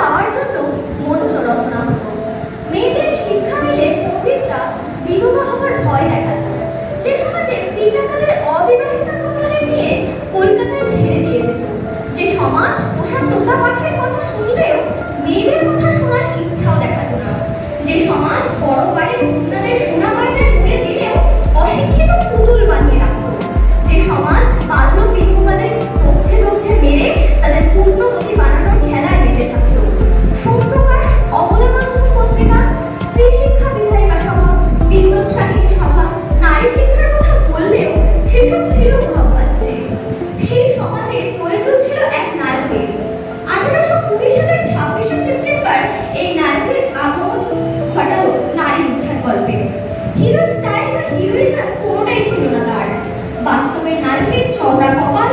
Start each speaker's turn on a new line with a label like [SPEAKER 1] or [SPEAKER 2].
[SPEAKER 1] পাওয়ার জন্য মন্ত্র রচনা হতো। মেয়েদের শিক্ষা দিলে পণ্ডিতরা বিধবা হওয়ার ভয় দেখাতো। যে সমাজে পিতা অবিবাহিত কন্যাদের নিয়ে কলকাতায় ছেড়ে দিয়ে যেত। যে সমাজ পোষা তোতা পাখির কথা শুনলেও মেয়েদের কথা শোনার ইচ্ছাও দেখাতো না। যে সমাজ বড় বাড়ির সোনা হিরো স্টাইল বা হিরোইজম ছিল না তার। বাস্তবে নায়কের চওড়া কপাল